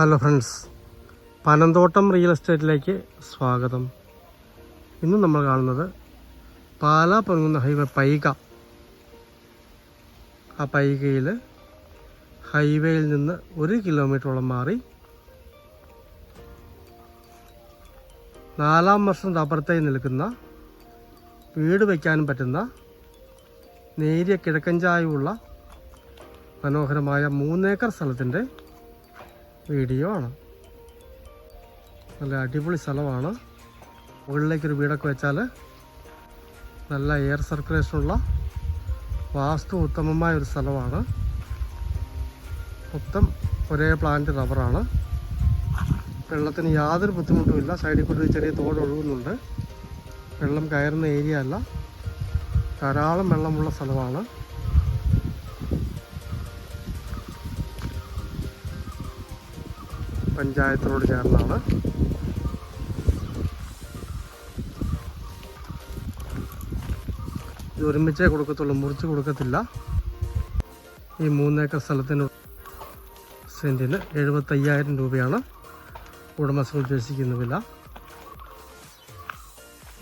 Hello friends Panamthottam real എസ്റ്റേറ്റിലേക്ക് സ്വാഗതം. ഇന്ന് നമ്മൾ കാണുന്നത് പാലാ പൊങ്ങുന്ന ഹൈവേ പൈക. ആ പൈകയിൽ ഹൈവേയിൽ നിന്ന് ഒരു കിലോമീറ്ററോളം മാറി നാലാം വർഷം റബ്ബർത്തായി നിൽക്കുന്ന വീട് വയ്ക്കാനും പറ്റുന്ന നേരിയ കിഴക്കൻ ചായവുള്ള മനോഹരമായ മൂന്നേക്കർ സ്ഥലത്തിന്റെ വീഡിയോ ആണ്. നല്ല അടിപൊളി സ്ഥലമാണ്. മുകളിലേക്കൊരു വീടൊക്കെ വെച്ചാൽ നല്ല എയർ സർക്കുലേഷനുള്ള വാസ്തു ഉത്തമമായ ഒരു സ്ഥലമാണ്. മൊത്തം ഒരേ പ്ലാന്റ് റബ്ബറാണ് വെള്ളത്തിന് യാതൊരു ബുദ്ധിമുട്ടുമില്ല സൈഡിൽ കൂടി ചെറിയ തോട് ഒഴുകുന്നുണ്ട്. വെള്ളം കയറുന്ന ഏരിയ അല്ല. ധാരാളം വെള്ളമുള്ള സ്ഥലമാണ്. പഞ്ചായത്തിനോട് ചേർന്നാണ്. ഇത് ഒരുമിച്ചേ കൊടുക്കത്തുള്ളൂ മുറിച്ച് കൊടുക്കത്തില്ല. ഈ മൂന്നേക്കർ സ്ഥലത്തിന് സെന്റിന് എഴുപത്തയ്യായിരം രൂപയാണ് ഉടമസ്ഥ ഉദ്ദേശിക്കുന്ന വില.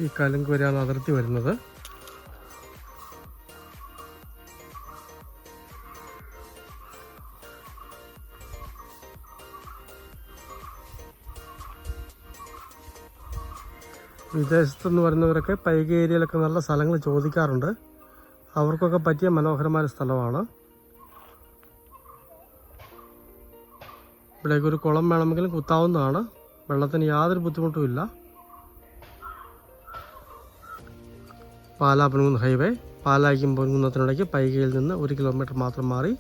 ഈ കലുങ്ക് വരെയാണ് അതിർത്തി വരുന്നത്. വിദേശത്തുനിന്ന് വരുന്നവരൊക്കെ പൈക ഏരിയയിലൊക്കെ നല്ല സ്ഥലങ്ങൾ ചോദിക്കാറുണ്ട്. അവർക്കൊക്കെ പറ്റിയ മനോഹരമായ സ്ഥലമാണ്. ഇവിടേക്ക് ഒരു കുളം വേണമെങ്കിലും കുത്താവുന്നതാണ്. വെള്ളത്തിന് യാതൊരു ബുദ്ധിമുട്ടുമില്ല പാലാ പൊൻകുന്ന് ഹൈവേ പാലായ്ക്കും പൊൻകുന്നത്തിനിടയ്ക്ക് പൈകയിൽ നിന്ന് ഒരു കിലോമീറ്റർ മാത്രം മാറി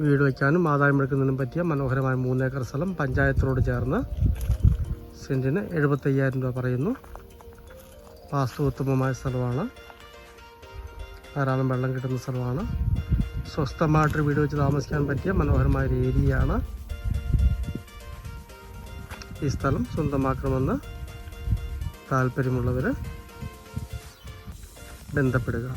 വീട് വയ്ക്കാനും ആദായം എടുക്കുന്നതിനും പറ്റിയ മനോഹരമായ മൂന്നേക്കർ സ്ഥലം പഞ്ചായത്തിനോട് ചേർന്ന് സെന്റിന് എഴുപത്തയ്യായിരം രൂപ പറയുന്നു. വാസ്തു ഉത്തമമായ സ്ഥലമാണ്. ധാരാളം വെള്ളം കിട്ടുന്ന സ്ഥലമാണ്. സ്വസ്ഥമായിട്ടൊരു വീട് വെച്ച് താമസിക്കാൻ പറ്റിയ മനോഹരമായ ഒരു ഏരിയയാണ്. ഈ സ്ഥലം സ്വന്തമാക്കണമെന്ന് താല്പര്യമുള്ളവർ ബന്ധപ്പെടുക.